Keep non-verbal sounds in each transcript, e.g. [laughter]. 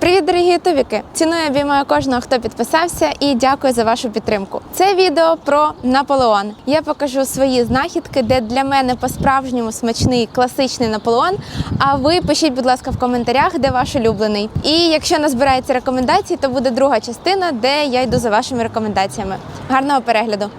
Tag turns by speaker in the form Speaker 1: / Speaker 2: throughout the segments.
Speaker 1: Привіт, дорогі ютубіки! Ціную обіймаю кожного, хто підписався, і дякую за вашу підтримку. Це відео про Наполеон. Я покажу свої знахідки, де для мене по-справжньому смачний класичний Наполеон. А ви пишіть, будь ласка, в коментарях, де ваш улюблений. І якщо назбирається рекомендацій, то буде друга частина, де я йду за вашими рекомендаціями. Гарного перегляду!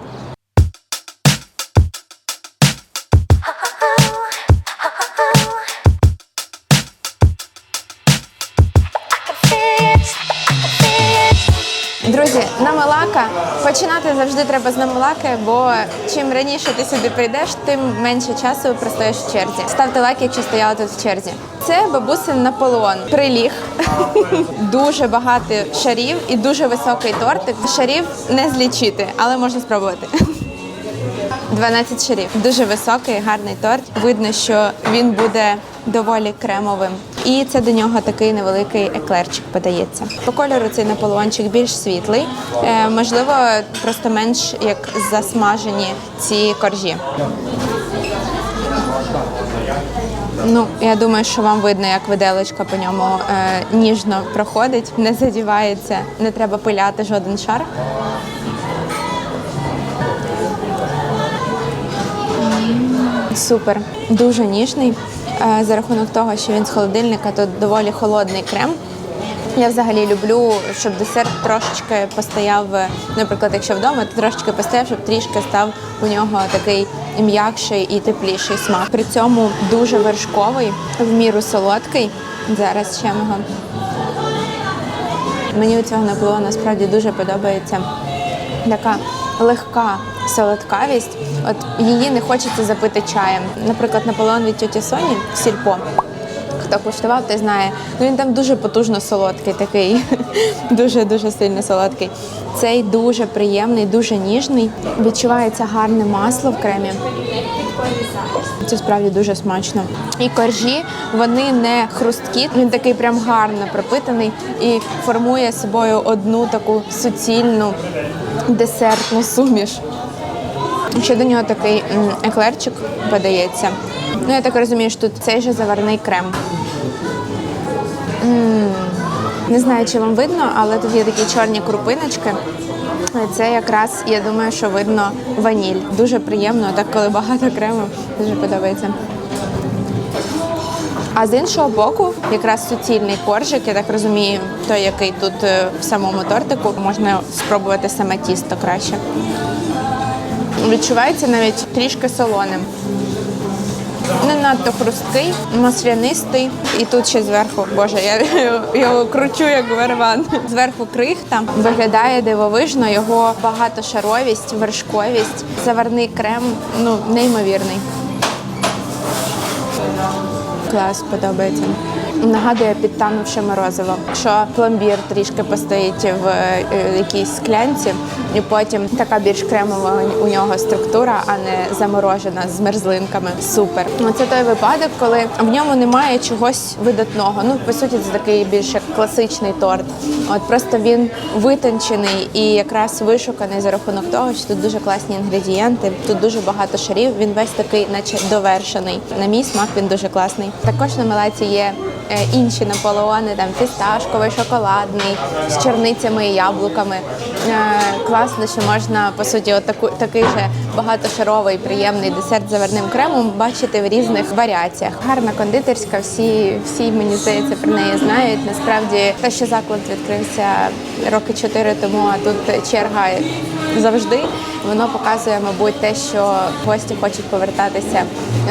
Speaker 1: Друзі, намалака починати завжди треба з намалаки, бо чим раніше ти сюди прийдеш, тим менше часу простоїш в черзі. Ставте лайк, якщо стояли тут в черзі. Це бабусин Наполеон. Приліг [laughs] дуже багато шарів і дуже високий тортик. Шарів не злічити, але можна спробувати. [laughs] 12 шарів. Дуже високий, гарний торт. Видно, що він буде доволі кремовим. І це до нього такий невеликий еклерчик подається. По кольору цей наполеончик більш світлий, Е, можливо, просто менш як засмажені ці коржі. Ну, я думаю, що вам видно, як виделочка по ньому е, ніжно проходить, не задівається, не треба пиляти жоден шар. Супер, дуже ніжний. Е, За рахунок того, що він з холодильника, то доволі холодний крем. Я взагалі люблю, щоб десерт трошечки постояв, наприклад, якщо вдома, то трошечки постояв, щоб трішки став у нього такий м'якший і тепліший смак. При цьому дуже вершковий, в міру солодкий. Зараз ще мого. Мені у цього наполеона справді дуже подобається така легка солодкавість. От її не хочеться запити чаєм. Наприклад, Наполеон від тьоті Соні сільпо. Хто куштував, той знає. Ну він там дуже потужно солодкий, такий [laughs] дуже дуже сильно солодкий. Цей дуже приємний, дуже ніжний. Відчувається гарне масло в кремі. Це справді дуже смачно. І коржі вони не хрусткі. Він такий прям гарно пропитаний і формує собою одну таку суцільну десертну суміш. Ще до нього такий еклерчик подається. Ну, я так розумію, що тут цей же заварний крем. Не знаю, чи вам видно, але тут є такі чорні крупиночки. Це якраз, я думаю, що видно ваніль. Дуже приємно, так коли багато крему, дуже подобається. А з іншого боку, якраз суцільний коржик, я так розумію, той, який тут е, в самому тортику, можна спробувати саме тісто краще. Відчувається навіть трішки солоним. Не надто хрусткий, маслянистий. І тут ще зверху, боже, я [laughs] його, кручу як верван. Зверху крихта виглядає дивовижно, його багатошаровість, вершковість, заварний крем, ну неймовірний. Клас, подобається. Нагадує підтанувши морозиво. Що пломбір трішки постоїть в е, якійсь склянці, і потім така більш кремова у нього структура, а не заморожена з мерзлинками. Супер. Ну, Це той випадок, коли в ньому немає чогось видатного. Ну, по суті, це такий більш як класичний торт. От просто він витончений і якраз вишуканий за рахунок того, що тут дуже класні інгредієнти, тут дуже багато шарів. Він весь такий, наче довершений. На мій смак він дуже класний. Також на мелаці є інші наполеони, там фісташковий, шоколадний, з черницями і яблуками. Е, Класно, що можна по суті от таку, такий же багатошаровий приємний десерт з заварним кремом бачити в різних варіаціях. Гарна кондитерська, всі, всі мені здається про неї знають. Насправді те, що заклад відкрився роки чотири тому, а тут черга завжди. Воно показує, мабуть, те, що гості хочуть повертатися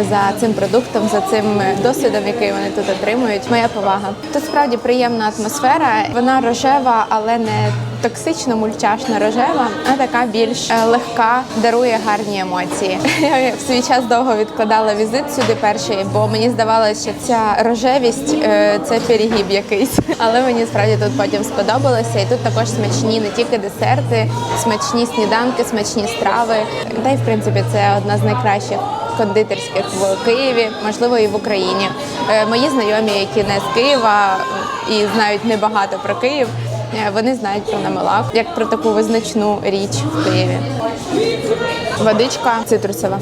Speaker 1: за цим продуктом, за цим досвідом, який вони тут отримують. Моя повага. Тут справді приємна атмосфера. Вона рожева, але не токсично мульчашна рожева, а така більш е, легка, дарує гарні емоції. [laughs] Я в свій час довго відкладала візит сюди перший, бо мені здавалося, що ця рожевість е, це перегіб якийсь. [laughs] Але мені справді тут потім сподобалося. І тут також смачні не тільки десерти, смачні сніданки, смачні страви. Та й в принципі це одна з найкращих кондитерських в Києві, можливо, і в Україні. Е, Мої знайомі, які не з Києва і знають небагато про Київ. Е, Вони знають про намилак як про таку визначну річ в Києві. Водичка цитрусова.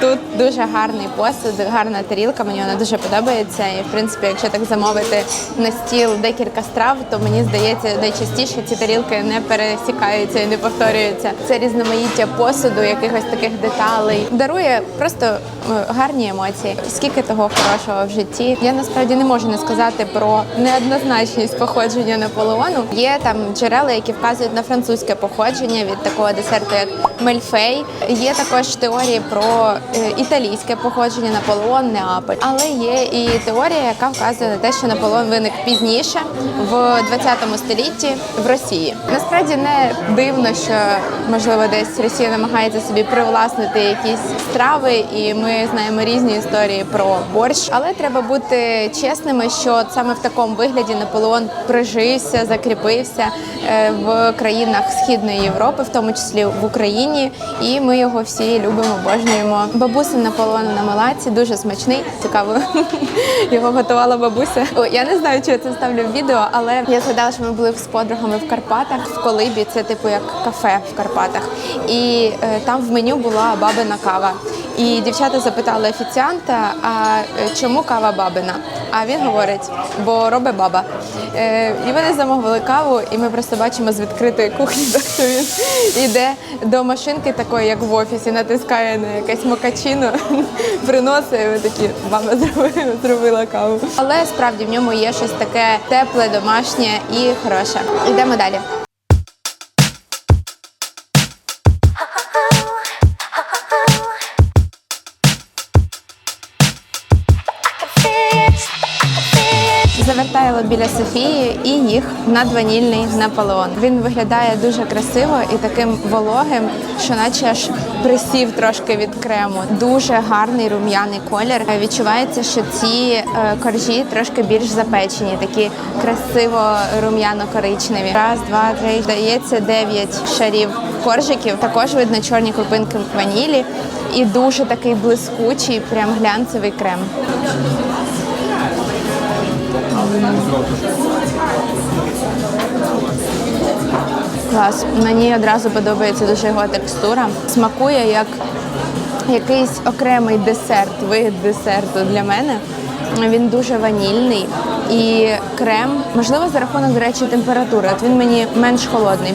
Speaker 1: Тут дуже гарний посуд, гарна тарілка. Мені вона дуже подобається. І в принципі, якщо так замовити на стіл декілька страв, то мені здається, найчастіше ці тарілки не пересікаються і не повторюються. Це різноманіття посуду, якихось таких деталей. Дарує просто е, гарні емоції. Скільки того хорошого в житті. Я насправді не можу не сказати про неоднозначність походження Наполеону. Є там джерела, які вказують на французьке походження від такого десерту, як мельфей. Є також теорії про італійське походження Наполеон, Неаполь. Але є і теорія, яка вказує на те, що Наполеон виник пізніше в 20 столітті в Росії. Насправді не дивно, що можливо десь Росія намагається собі привласнити якісь страви, і ми знаємо різні історії про борщ. Але треба бути чесними, що саме в такому вигляді Наполеон прижився, закріпився е, в країнах Східної Європи, в тому числі в Україні. І ми його всі любимо, обожнюємо. Бабусин Наполеон на Малаці дуже смачний. Цікаво, його готувала бабуся. О, я не знаю, чи я це ставлю в відео, але я згадала, що ми були з подругами в Карпатах в Колибі. Це типу як кафе в Карпатах. І е, там в меню була бабина кава. І дівчата запитали офіціанта, а е, чому кава бабина? А він говорить, бо робить баба. Е, і вони замовили каву, і ми просто бачимо з відкритої кухні, [laughs] що він йде до машинки такої, як в офісі, натискає на якесь макачино, [laughs] приносить, і ми такі, баба зробила каву. Але справді в ньому є щось таке тепле, домашнє і хороше. Йдемо далі. Завертаємо біля Софії і їх надванільний Наполеон. Він виглядає дуже красиво і таким вологим, що наче аж присів трошки від крему. Дуже гарний рум'яний колір. Е, Відчувається, що ці е, коржі трошки більш запечені, такі красиво рум'яно-коричневі. Раз, два, три. Здається, дев'ять шарів коржиків. Також видно чорні крупинки ванілі і дуже такий блискучий, прям глянцевий крем. Клас. Мені одразу подобається дуже його текстура. Смакує як якийсь окремий десерт, вид десерту для мене. Він дуже ванільний і крем, можливо, за рахунок, до речі, температури. От він мені менш холодний.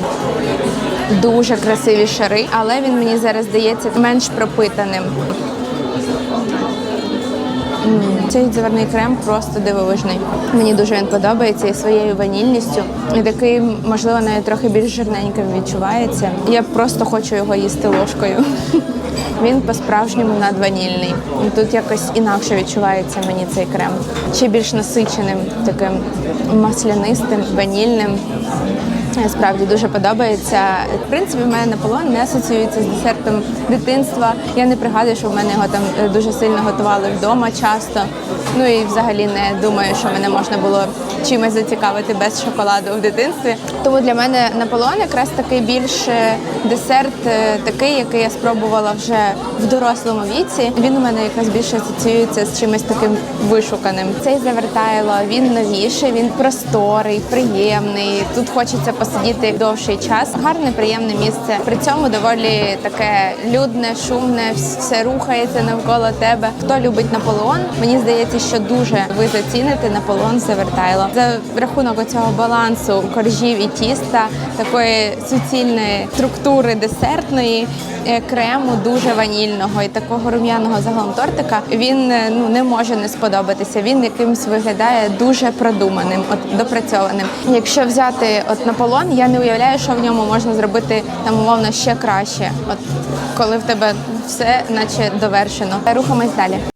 Speaker 1: Дуже красиві шари, але він мені зараз здається менш пропитаним. Цей заварний крем просто дивовижний. Мені дуже він подобається і своєю ванільністю. І такий, можливо, навіть трохи більш жирненьким відчувається. Я просто хочу його їсти ложкою. [laughs] Він по-справжньому надванільний. Тут якось інакше відчувається мені цей крем. Ще більш насиченим, таким маслянистим, ванільним. Е, Справді дуже подобається. В принципі, в мене Наполеон не асоціюється з десертом дитинства. Я не пригадую, що в мене його там е, дуже сильно готували вдома часто. Ну і взагалі не думаю, що мене можна було чимось зацікавити без шоколаду в дитинстві. Тому для мене Наполеон якраз такий більш е, десерт, е, такий, який я спробувала вже в дорослому віці. Він у мене якраз більше асоціюється з чимось таким вишуканим. Цей завертайло, він новіший, він просторий, приємний. Тут хочеться посидіти довший час. Гарне, приємне місце. При цьому доволі таке людне, шумне, все рухається навколо тебе. Хто любить Наполеон? Мені здається, що дуже ви заціните Наполеон Завертайло. За рахунок оцього балансу коржів і тіста, такої суцільної структури десертної. е, Крему дуже ванільного і такого рум'яного загалом тортика він е, ну не може не сподобатися. Він якимсь виглядає дуже продуманим, от допрацьованим. Якщо взяти от Наполеон, я не уявляю, що в ньому можна зробити там умовно ще краще. От коли в тебе все, наче довершено. Рухаємось далі.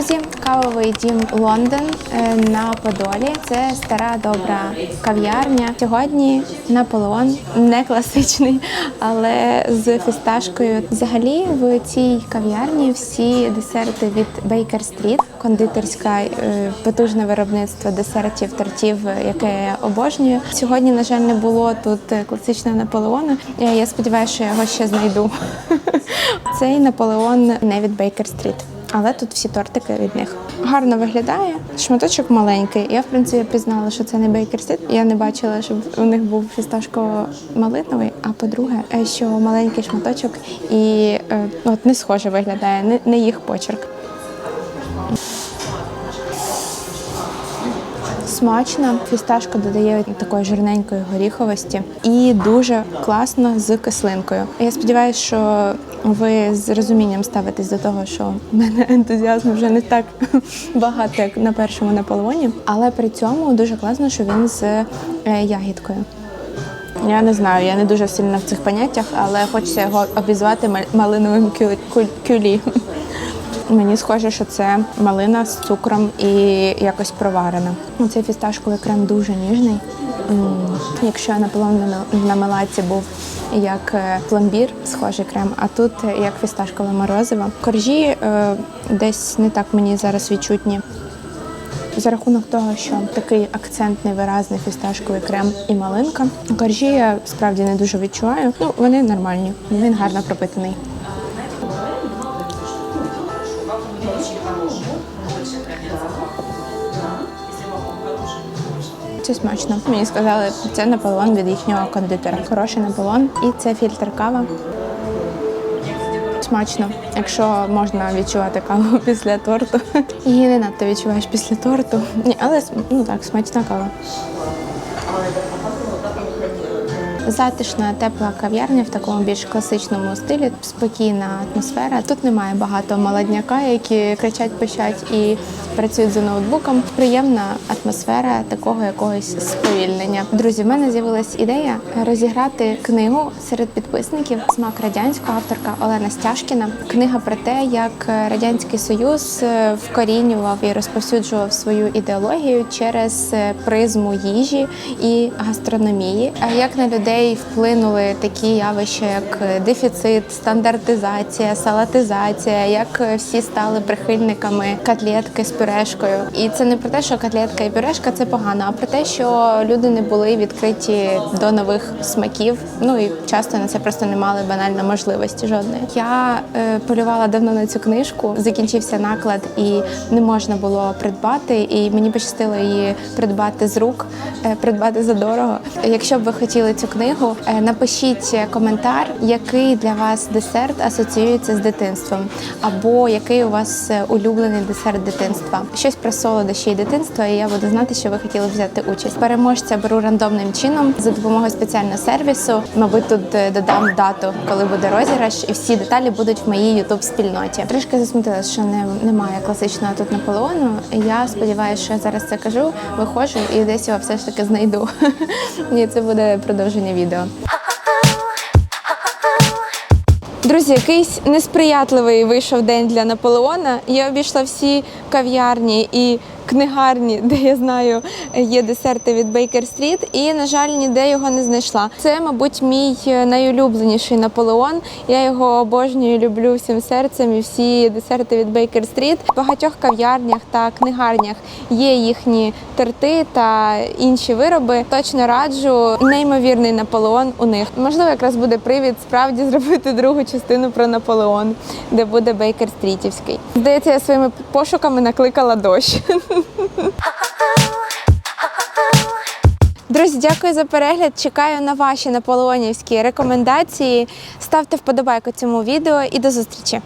Speaker 1: Друзі, кавовий дім Лондон е, на Подолі. Це стара добра кав'ярня. Сьогодні Наполеон не класичний, але з фісташкою. Взагалі в цій кав'ярні всі десерти від Baker Street, кондитерська е, потужне виробництво десертів, тортів, яке я обожнюю. Сьогодні, на жаль, не було тут класичного Наполеону. Е, Я сподіваюся, що я його ще знайду. [laughs] Цей Наполеон не від Baker Street. Але тут всі тортики від них. Гарно виглядає. Шматочок маленький. Я в принципі пізнала, що це не бейкерсит. Я не бачила, щоб у них був фісташково-малиновий. А по-друге, е, що маленький шматочок і е, от не схоже виглядає, не, не їх почерк. Смачно, фісташка додає такої жирненької горіховості і дуже класно з кислинкою. Я сподіваюся, що ви з розумінням ставитесь до того, що в мене ентузіазму вже не так [laughs] багато, як на першому наполеоні, але при цьому дуже класно, що він з е, ягідкою. Я не знаю, я не дуже сильна в цих поняттях, але хочеться його обізвати мал- малиновим кюлі. Мені схоже, що це малина з цукром і якось проварена. Ну, Цей фісташковий крем дуже ніжний. Якщо на полон на мелаці був як е, пломбір, схожий крем, а тут е, як фісташкове морозиво. Коржі е, десь не так мені зараз відчутні. За рахунок того, що такий акцентний виразний фісташковий крем і малинка. Коржі я справді не дуже відчуваю. Ну, вони нормальні, він гарно пропитаний. Це смачно. Мені сказали, це Наполеон від їхнього кондитера. Хороший Наполеон. І це фільтр кава. Смачно, якщо можна відчувати каву [laughs] після торту. Її не надто відчуваєш після торту. Ні, але ну так, смачна кава. Затишна, тепла кав'ярня в такому більш класичному стилі, спокійна атмосфера. Тут немає багато молодняка, які кричать, пищать і працюють за ноутбуком. Приємна атмосфера такого якогось сповільнення. Друзі, в мене з'явилась ідея розіграти книгу серед підписників Смак радянського авторка Олена Стяжкіна. Книга про те, як радянський союз е, вкорінював і розповсюджував свою ідеологію через е, призму їжі і гастрономії. А як на людей вплинули такі явища, як е, дефіцит, стандартизація, салатизація, як всі стали прихильниками котлетки з пюрешкою. І це не про те, що котлетка і пюрешка це погано, а про те, що люди не були відкриті до нових смаків. Ну і часто на це просто не мали банально можливості жодної. Я е, полювала давно на цю книжку. Закінчився наклад і не можна було придбати. І мені пощастило її придбати з рук, е, придбати за дорого. Якщо б ви хотіли цю книгу, е, напишіть коментар, який для вас десерт асоціюється з дитинством, або який у вас е, улюблений десерт дитинства. Щось про солодощі і дитинства, і я буду знати, що ви хотіли взяти участь. Переможця беру рандомним чином за допомогою спеціального сервісу. Мабуть, тут е, додам дату, коли буде розіграш, і всі деталі будуть в моїй youtube спільноті. Трішки засмутилась, що не, немає класичного тут Наполеону. Я сподіваюся, що я зараз це кажу, виходжу і десь його все ж таки знайду. [laughs] І це буде продовження відео. Друзі, якийсь несприятливий вийшов день для Наполеона. Я обійшла всі кав'ярні і книгарні, де я знаю, є десерти від Baker Street, і, на жаль, ніде його не знайшла. Це, мабуть, мій найулюбленіший Наполеон. Я його обожнюю, люблю всім серцем і всі десерти від Baker Street. В багатьох кав'ярнях та книгарнях є їхні торти та інші вироби. Точно раджу неймовірний Наполеон у них. Можливо, якраз буде привід справді зробити другу частину про Наполеон, де буде Бейкер Стрітівський. Здається, я своїми пошуками накликала дощ. [laughs] Друзі, дякую за перегляд. Чекаю на ваші наполеонівські рекомендації. Ставте вподобайку цьому відео і до зустрічі!